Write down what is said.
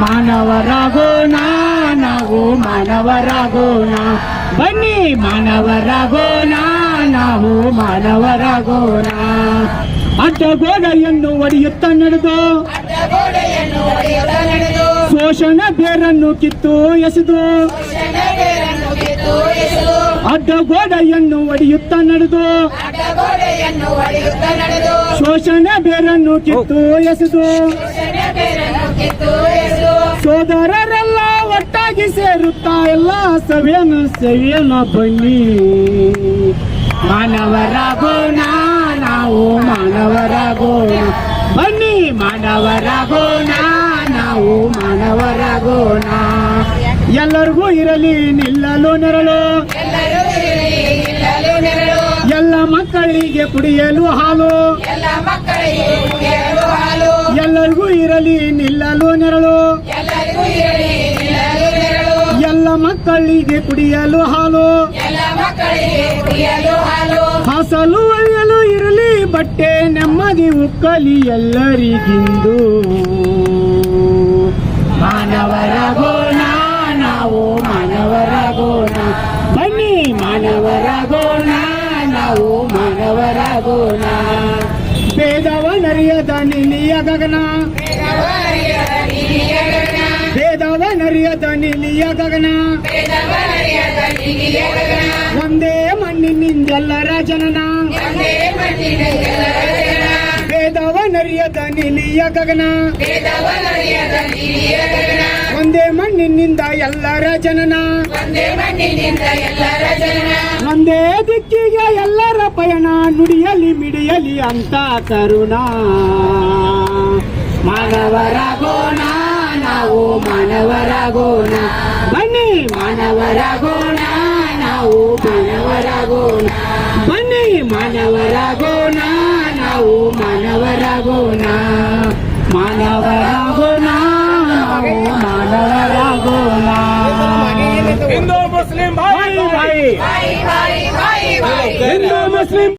ಮಾನವರಾಗೋಣ ನಾವು ಮಾನವರಾಗೋಣ ಬನ್ನಿ ಮಾನವರಾಗೋಣ ನಾವು ಮಾನವರಾಗೋಣ ಅಡ್ಡಗೋಡೆಯನ್ನು ಒಡೆಯುತ್ತ ನಡೆದು. ಶೋಷಣ ಬೇರನ್ನು ಕಿತ್ತು ಎಸೆದು. ಅಡ್ಡಗೋಡೆಯನ್ನು ಒಡೆಯುತ್ತ ನಡೆದು. ಶೋಷಣ ಬೇರನ್ನು ಕಿತ್ತು ಎಸೆದು. ಸೋದರರೆಲ್ಲ ಒಟ್ಟಾಗಿ ಸೇರುತ್ತಾ ಎಲ್ಲ ಸಭೆಯನ್ನು ಸವಿಯನ ಬನ್ನಿ. ಮಾನವರಾಗೋಣ ನಾವು ಮಾನವರಾಗೋಣ ಬನ್ನಿ ಮಾನವರಾಗೋಣ ನಾವು ಮಾನವರಾಗೋಣ ಎಲ್ಲರಿಗೂ ಇರಲಿ, ನಿಲ್ಲಲು ನೆರಳು. ಎಲ್ಲ ಮಕ್ಕಳಿಗೆ ಕುಡಿಯಲು ಹಾಲು. ಎಲ್ಲರಿಗೂ ಇರಲಿ, ನಿಲ್ಲಲು ನೆರಳು. ಮಕ್ಕಳಿಗೆ ಕುಡಿಯಲು ಹಾಲು. ಹಸಲು ಒಳ್ಳೆಯಲು ಇರಲಿ ಬಟ್ಟೆ ನೆಮ್ಮದಿ ಉಕ್ಕಲಿ ಎಲ್ಲರಿಗಿಂದು. ಮಾನವರಾಗೋಣ ನಾವು ಮಾನವರಾಗೋಣ ಬನ್ನಿ ಮಾನವರಾಗೋಣ ನಾವು ಮಾನವರಾಗೋಣ ಭೇದವನರಿಯದ ನಿಲಿಯ ಗಗನ. ಭೇದವ ನರಿಯದ ನಿಲಿಯ ಗಗನ ಒಂದೇ ಮಣ್ಣಿನಿಂದೆಲ್ಲರ ಜನನ ಭೇದವ ನರಿಯದ ನಿಲಿಯ ಗಗನ ಒಂದೇ ಮಣ್ಣಿನಿಂದ ಎಲ್ಲರ ಜನನ ಒಂದೇ ದಿಕ್ಕಿಗೆ ಎಲ್ಲರ ಪಯಣ ನುಡಿಯಲಿ ಮಿಡಿಯಲಿ ಅಂತ ಕರುಣ ನಾವು ಮಾನವರಾಗೋಣ. ಬನ್ನಿ ಮಾನವರಾಗೋಣ ನಾವು ಮಾನವರಾಗೋಣ. ಬನ್ನಿ ಮಾನವರಾಗೋಣ ನಾವು ಮಾನವರಾಗೋಣ. ಮಾನವರಾಗೋಣ ನಾವು ಮಾನವರಾಗೋಣ. ಹಿಂದೂ ಮುಸ್ಲಿಂ ಭಾಯಿ ಭಾಯಿ. ಭಾಯಿ ಬಾಯಿ ಬಾಯಿ ಬಾಯಿ ಬಾಯಿ ಹಿಂದೂ ಮುಸ್ಲಿಂ